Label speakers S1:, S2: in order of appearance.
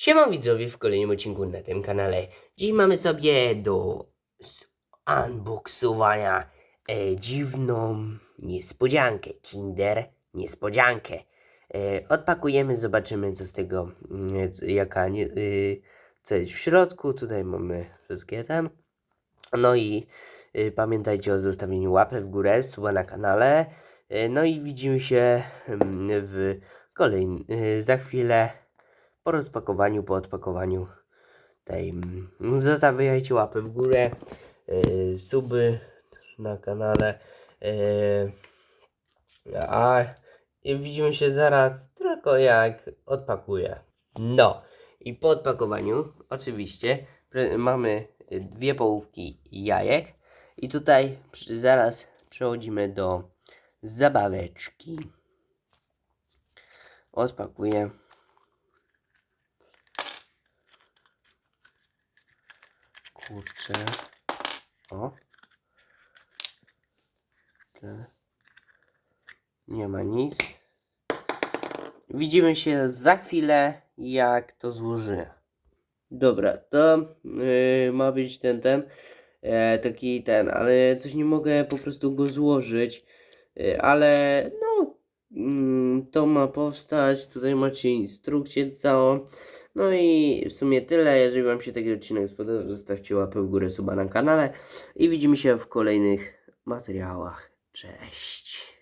S1: Siema widzowie w kolejnym odcinku na tym kanale. Dziś mamy sobie do unboxowania e, dziwną niespodziankę. Kinder niespodziankę. E, odpakujemy, zobaczymy co z tego, mm, c- jaka, y, co jest w środku. Tutaj mamy wszystkie tam. No i y, pamiętajcie o zostawieniu łapy w górę, suba na kanale. Y, no i widzimy się mm, w kolejnym, y, za chwilę po rozpakowaniu, po odpakowaniu tej. mm, Zostawiajcie łapy w górę, yy, suby na kanale. Yy, a widzimy się zaraz tylko jak odpakuję. No i po odpakowaniu oczywiście mamy dwie połówki jajek i tutaj zaraz przechodzimy do zabaweczki. Odpakuję. Kurczę. O. Nie ma nic. Widzimy się za chwilę, jak to złożę. Dobra, to yy, ma być ten, ten, e, taki ten, ale coś nie mogę po prostu go złożyć, yy, ale no, mm, to ma powstać, tutaj macie instrukcję całą, no i w sumie tyle, jeżeli wam się taki odcinek spodobał, zostawcie łapę w górę, suba na kanale i widzimy się w kolejnych materiałach, cześć.